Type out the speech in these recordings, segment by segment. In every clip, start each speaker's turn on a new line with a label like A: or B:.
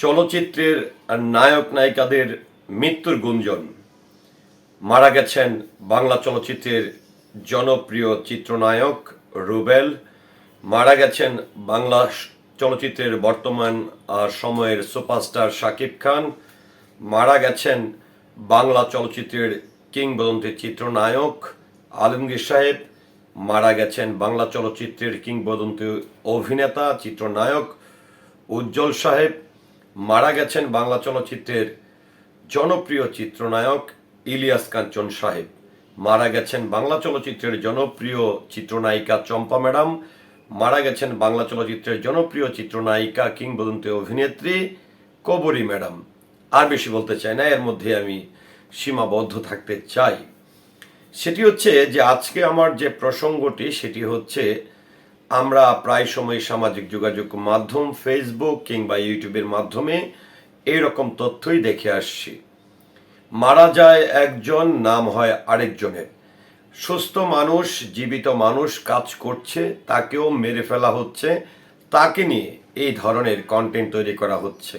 A: চলচ্চিত্রের নায়ক নায়িকাদের মৃত্যুর গুঞ্জন। মারা গেছেন বাংলা চলচ্চিত্রের জনপ্রিয় চিত্রনায়ক রুবেল। মারা গেছেন বাংলা চলচ্চিত্রের বর্তমান সময়ের সুপারস্টার শাকিব খান। মারা গেছেন বাংলা চলচ্চিত্রের কিংবদন্তি চিত্রনায়ক আলমগীর সাহেব। মারা গেছেন বাংলা চলচ্চিত্রের কিংবদন্তি অভিনেতা, চিত্রনায়ক উজ্জ্বল সাহেব। মারা গেছেন বাংলা চলচ্চিত্রের জনপ্রিয় চিত্রনায়ক ইলিয়াস কাঞ্চন সাহেব। মারা গেছেন বাংলা চলচ্চিত্রের জনপ্রিয় চিত্রনায়িকা চম্পা ম্যাডাম। মারা গেছেন বাংলা চলচ্চিত্রের জনপ্রিয় চিত্রনায়িকা কিংবদন্তি অভিনেত্রী কবরী ম্যাডাম। আর বেশি বলতে চাই না, এর মধ্যে আমি সীমাবদ্ধ থাকতে চাই। সেটি হচ্ছে যে আজকে আমার যে প্রসঙ্গটি, সেটি হচ্ছে আমরা প্রায় সময় সামাজিক যোগাযোগ মাধ্যম ফেসবুক কিংবা ইউটিউবের মাধ্যমে এইরকম তথ্যই দেখে আসছি। মারা যায় একজন, নাম হয় আরেকজনের। সুস্থ মানুষ, জীবিত মানুষ কাজ করছে, তাকেও মেরে ফেলা হচ্ছে, তাকে নিয়ে এই ধরনের কন্টেন্ট তৈরি করা হচ্ছে।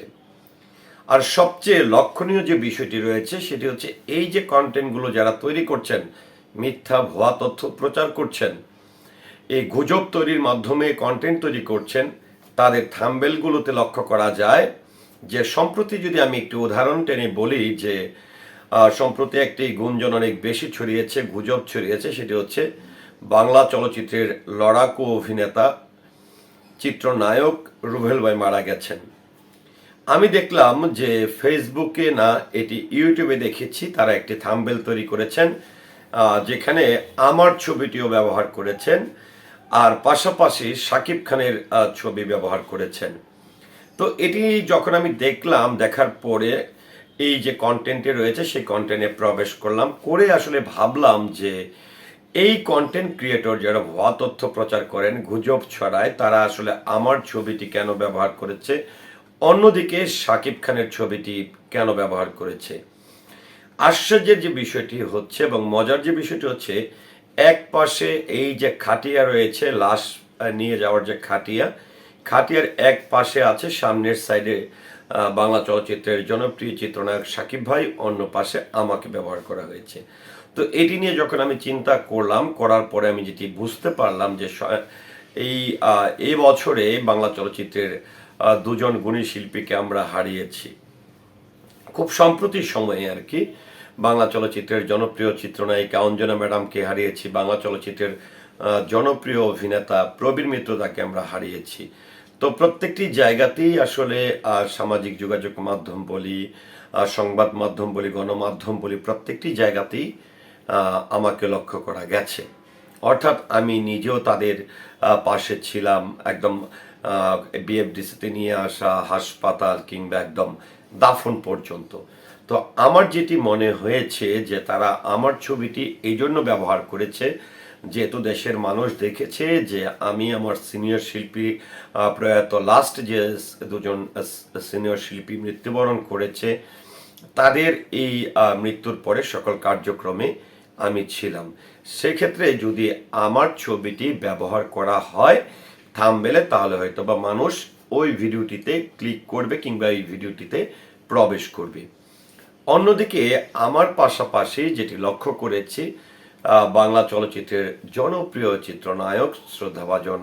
A: আর সবচেয়ে লক্ষণীয় যে বিষয়টি রয়েছে, সেটি হচ্ছে এই যে কন্টেন্টগুলো যারা তৈরি করছেন, মিথ্যা, ভুয়া তথ্য প্রচার করছেন এই গুজব তৈরির মাধ্যমে কন্টেন্ট তৈরি করছেন, তাদের থাম্বেলগুলোতে লক্ষ্য করা যায় যে, সম্প্রতি যদি আমি একটি উদাহরণ টেনে বলি যে সম্প্রতি একটি গুঞ্জন অনেক বেশি ছড়িয়েছে, গুজব ছড়িয়েছে, সেটি হচ্ছে বাংলা চলচ্চিত্রের লড়াকু অভিনেতা, চিত্রনায়ক রুভেল ভাই মারা গেছেন। আমি দেখলাম যে ফেসবুকে না, এটি ইউটিউবে দেখেছি, তারা একটি থাম্বেল তৈরি করেছেন যেখানে আমার ছবিটিও ব্যবহার করেছেন। আর পাশাপাশি সাকিব খানের ছবি ব্যবহার করেছেন। তো এটি যখন আমি দেখলাম, দেখার পরে এই যে কন্টেন্টে রয়েছে, সেই কন্টেন্টে প্রবেশ করলাম। করে আসলে ভাবলাম যে এই কন্টেন্ট ক্রিয়েটর যারা ভুয়া তথ্য প্রচার করেন, গুজব ছড়ায়, তারা আসলে আমার ছবিটি কেন ব্যবহার করেছে? অন্যদিকে শাকিব খানের ছবিটি কেন ব্যবহার করেছে? আশ্চর্যের যে বিষয়টি হচ্ছে এবং মজার যে বিষয়টি হচ্ছে এক পাশে এই যে খাটিয়া রয়েছে, লাশ নিয়ে যাওয়ার যে খাটিয়া, খাটিয়ার এক পাশে আছে, সামনের সাইডে বাংলা চলচ্চিত্রের জনপ্রিয় চিত্রনায়ক সাকিব ভাই, অন্য পাশে আমাকে ব্যবহার করা হয়েছে। তো এটি নিয়ে যখন আমি চিন্তা করলাম, করার পরে আমি যেটি বুঝতে পারলাম যে এই এই বছরে বাংলা চলচ্চিত্রের দুজন গুণী শিল্পীকে আমরা হারিয়েছি। খুব সম্প্রতি সময়ে আর কি, বাংলা চলচ্চিত্রের জনপ্রিয় চিত্রনায়িকা অঞ্জনা ম্যাডামকে হারিয়েছি, বাংলা চলচ্চিত্রের জনপ্রিয় অভিনেতা প্রবীর মিত্র তাকে আমরা হারিয়েছি। তো প্রত্যেকটি জায়গাতেই আসলে সামাজিক যোগাযোগ মাধ্যম বলি সংবাদ মাধ্যম বলি, গণমাধ্যম বলি, প্রত্যেকটি জায়গাতেই আমাকে লক্ষ্য করা গেছে। অর্থাৎ আমি নিজেও তাদের পাশে ছিলাম, একদম বিএফডিসিতে নিয়ে আসা হাসপাতাল কিংবা একদম দাফন পর্যন্ত। তো আমার যেটি মনে হয়েছে যে তারা আমার ছবিটি এই জন্য ব্যবহার করেছে, যেহেতু দেশের মানুষ দেখেছে যে আমি আমার সিনিয়র শিল্পী প্রয়াত লাস্ট যে দুজন সিনিয়র শিল্পী মৃত্যুবরণ করেছে, তাদের এই মৃত্যুর পরে সকল কার্যক্রমে আমি ছিলাম। সেক্ষেত্রে যদি আমার ছবিটি ব্যবহার করা হয় থামবেলে, তাহলে হয়তো বা মানুষ ওই ভিডিওটিতে ক্লিক করবে কিংবা এই ভিডিওটিতে প্রবেশ করবে। অন্যদিকে আমার পাশাপাশি যেটি লক্ষ্য করেছি বাংলা চলচ্চিত্রের জনপ্রিয় চিত্রনায়ক, শ্রদ্ধাভাজন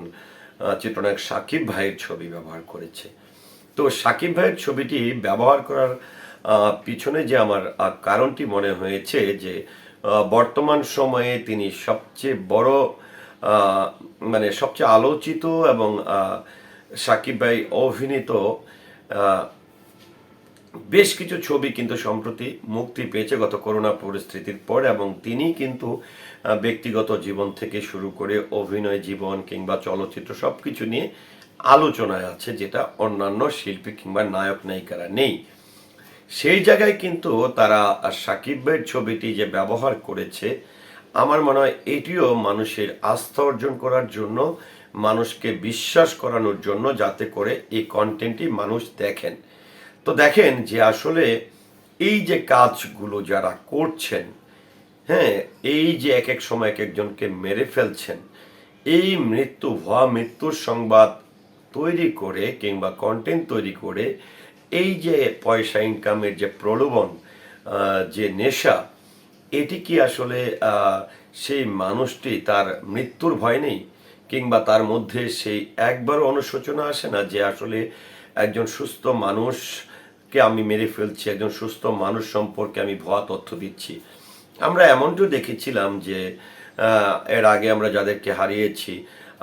A: চিত্রনায়ক সাকিব ভাইয়ের ছবি ব্যবহার করেছে। তো সাকিব ভাইয়ের ছবিটি ব্যবহার করার পিছনে যে আমার কারণটি মনে হয়েছে যে বর্তমান সময়ে তিনি সবচেয়ে বড় মানে সবচেয়ে আলোচিত এবং সাকিব ভাই অভিনীত বেশ কিছু ছবি কিন্তু সম্প্রতি মুক্তি পেয়েছে গত করোনা পরিস্থিতির পর, এবং তিনি কিন্তু ব্যক্তিগত জীবন থেকে শুরু করে অভিনয় জীবন কিংবা চলচ্চিত্র সব কিছু নিয়ে আলোচনায় আছে, যেটা অন্যান্য শিল্পী কিংবা নায়ক নায়িকারা নেই। সেই জায়গায় কিন্তু তারা সাকিব ভাইয়ের ছবিটি যে ব্যবহার করেছে, আমার মনে হয় এটিও মানুষের আস্থা অর্জন করার জন্য, মানুষকে বিশ্বাস করানোর জন্য, যাতে করে এই কন্টেন্টটি মানুষ দেখেন। তো দেখেন যে আসলে এই যে কাজগুলো যারা করছেন হ্যাঁ এই যে এক এক সময় এক একজনকে মেরে ফেলছেন, এই মৃত্যু ভুয়া মৃত্যুর সংবাদ তৈরি করে কিংবা কন্টেন্ট তৈরি করে, এই যে পয়সা ইনকামের যে প্রলোভন যে নেশা, এটি কি আসলে সেই মানুষটি তার মৃত্যুর ভয় নেই? কিংবা তার মধ্যে সেই একবারও অনুশোচনা আসে না যে আসলে একজন সুস্থ মানুষকে আমি মেরে ফেলছি, একজন সুস্থ মানুষ সম্পর্কে আমি ভুয়া তথ্য দিচ্ছি। আমরা এমনটিও দেখেছিলাম যে এর আগে আমরা যাদেরকে হারিয়েছি,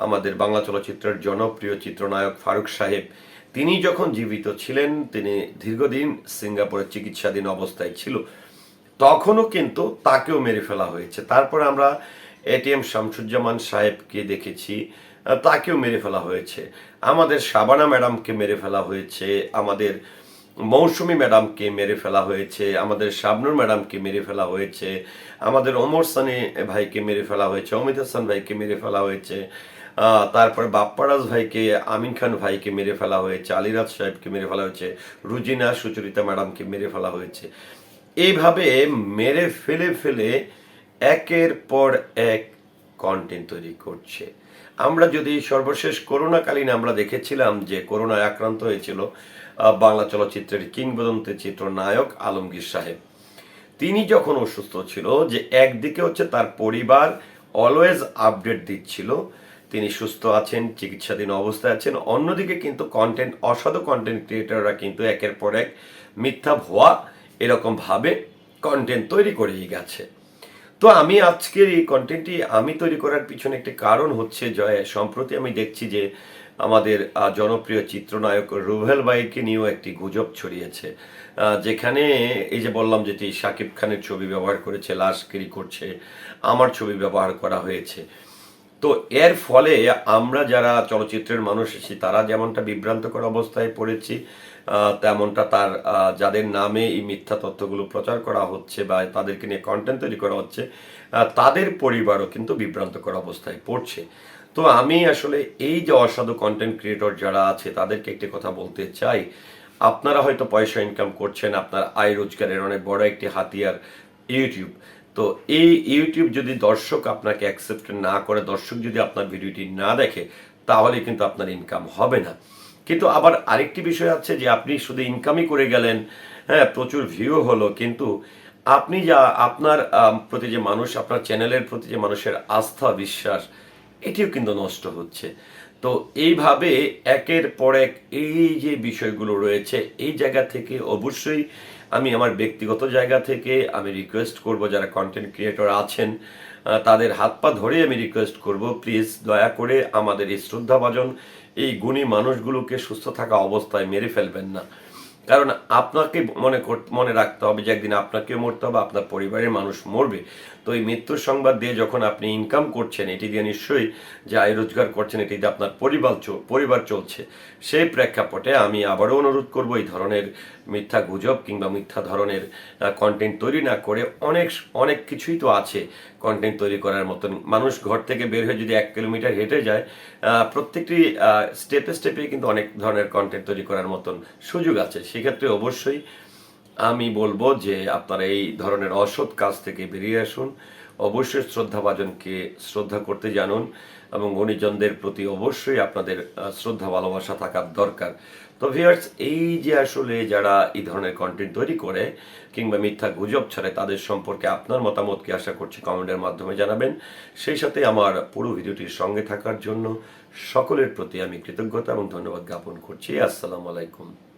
A: আমাদের বাংলা চলচ্চিত্রের জনপ্রিয় চিত্রনায়ক ফারুক সাহেব, তিনি যখন জীবিত ছিলেন, তিনি দীর্ঘদিন সিঙ্গাপুরে চিকিৎসাধীন অবস্থায় ছিল, তখনও কিন্তু তাকেও মেরে ফেলা হয়েছে। তারপরে আমরা এটিএম শামসুজ্জামান সাহেবকে দেখেছি তাকেও মেরে ফেলা হয়েছে। আমাদের শাবানা ম্যাডামকে মেরে ফেলা হয়েছে, আমাদের মৌসুমী ম্যাডামকে মেরে ফেলা হয়েছে, আমাদের শাবনুর ম্যাডামকে মেরে ফেলা হয়েছে, আমাদের ওমর সানি ভাইকে মেরে ফেলা হয়েছে, অমিত হাসান ভাইকে মেরে ফেলা হয়েছে তারপরে বাপ্পারাজ ভাইকে, আমিন খান ভাইকে মেরে ফেলা হয়েছে, আলিরাজ সাহেবকে মেরে ফেলা হয়েছে, রুজিনা সুচরিতা ম্যাডামকে মেরে ফেলা হয়েছে। এইভাবে মেরে ফেলে ফেলে একের পর এক কন্টেন্ট তৈরি করছে। আমরা যদি সর্বশেষ করোনাকালীন আমরা দেখেছিলাম যে করোনায় আক্রান্ত হয়েছিল বাংলা চলচ্চিত্রের কিংবদন্তি চিত্রনায়ক আলমগীর সাহেব। তিনি যখন অসুস্থ ছিল, যে একদিকে হচ্ছে তার পরিবার অলওয়েজ আপডেট দিচ্ছিল, তিনি সুস্থ আছেন, চিকিৎসাধীন অবস্থায় আছেন, অন্যদিকে কিন্তু কন্টেন্ট অসাধু কন্টেন্ট ক্রিয়েটররা কিন্তু একের পর এক মিথ্যা, ভুয়া এরকম ভাবে কন্টেন্ট তৈরি করেই গেছে। তো আমি আজকের এই কন্টেন্টটি আমি তৈরি করার পিছনে একটি কারণ হচ্ছে জয় সম্প্রতি আমি দেখছি যে, আমাদের জনপ্রিয় চিত্রনায়ক রুভেল বাইকে নিয়েও একটি গুজব ছড়িয়েছে। যেখানে এই যে বললাম যেটি শাকিব খানের ছবি ব্যবহার করেছে, লাশগিরি করছে, আমার ছবি ব্যবহার করা হয়েছে। তো এর ফলে আমরা যারা চলচ্চিত্রের মানুষ এসেছি তারা যেমনটা বিভ্রান্তকর অবস্থায় পড়েছি তেমনটা তার যাদের নামে এই মিথ্যা তথ্যগুলো প্রচার করা হচ্ছে বা তাদেরকে নিয়ে কন্টেন্ট তৈরি করা হচ্ছে তাদের পরিবারও কিন্তু বিভ্রান্তকর অবস্থায় পড়ছে। তো আমি আসলে এই যে অসাধু কন্টেন্ট ক্রিয়েটর যারা আছে, তাদেরকে একটি কথা বলতে চাই। আপনারা হয়তো পয়সা ইনকাম করছেন, আপনার আয় রোজগারের অনেক বড় একটি হাতিয়ার ইউটিউব তো এই ইউটিউব যদি দর্শক আপনাকে অ্যাকসেপ্ট না করে, দর্শক যদি আপনার ভিডিওটি না দেখে, তাহলে কিন্তু আপনার ইনকাম হবে না। কিন্তু আবার আরেকটি বিষয় আছে যে আপনি শুধু ইনকামই করে গেলেন হ্যাঁ প্রচুর ভিউ হলো, কিন্তু আপনি যা আপনার প্রতি যে মানুষ, আপনার চ্যানেলের প্রতি যে মানুষের আস্থা, বিশ্বাস, এটিও কিন্তু নষ্ট হচ্ছে। তো এইভাবে একের পর এক এই যে বিষয়গুলো রয়েছে, এই জায়গা থেকে অবশ্যই আমি আমার ব্যক্তিগত জায়গা থেকে আমি রিকোয়েস্ট করব যারা কন্টেন্ট ক্রিয়েটর আছেন তাদের হাত পা ধরে আমি রিকোয়েস্ট করব প্লিজ দয়া করে আমাদের এই শ্রদ্ধাভাজন, এই গুণী মানুষগুলোকে সুস্থ থাকা অবস্থায় মেরে ফেলবেন না। কারণ আপনাকে মনে মনে রাখতে হবে যে একদিন আপনাকেও মরতে হবে, আপনার পরিবারের মানুষ মরবে। তো এই মৃত্যুর সংবাদ দিয়ে যখন আপনি ইনকাম করছেন, এটি দিয়ে নিশ্চয়ই যে আয় রোজগার করছেন, এটি দিয়ে আপনার পরিবার পরিবার চলছে। সেই প্রেক্ষাপটে আমি আবারও অনুরোধ করব এই ধরনের মিথ্যা গুজব কিংবা মিথ্যা ধরনের কন্টেন্ট তৈরি না করে অনেক অনেক কিছুই তো আছে কন্টেন্ট তৈরি করার মতন। মানুষ ঘর থেকে বের হয়ে যদি এক কিলোমিটার হেঁটে যায় প্রত্যেকটি স্টেপে স্টেপে কিন্তু অনেক ধরনের কন্টেন্ট তৈরি করার মতন সুযোগ আছে। সেক্ষেত্রে অবশ্যই আমি বলব যে আপনারা এই ধরনের অসৎ কাজ থেকে বেরিয়ে আসুন। অবশ্যই শ্রদ্ধাভাজনকে শ্রদ্ধা করতে জানুন এবং গুণীজনদের প্রতি অবশ্যই আপনাদের শ্রদ্ধা, ভালোবাসা থাকার দরকার। তো ভিউয়ার্স, এই যে আসলে যারা এই ধরনের কন্টেন্ট তৈরি করে কিংবা মিথ্যা গুজব ছড়ায় তাদের সম্পর্কে আপনার মতামতকে আশা করছি কমেন্টের মাধ্যমে জানাবেন। সেই সাথে আমার পুরো ভিডিওটির সঙ্গে থাকার জন্য সকলের প্রতি আমি কৃতজ্ঞতা এবং ধন্যবাদ জ্ঞাপন করছি। আসসালামু আলাইকুম।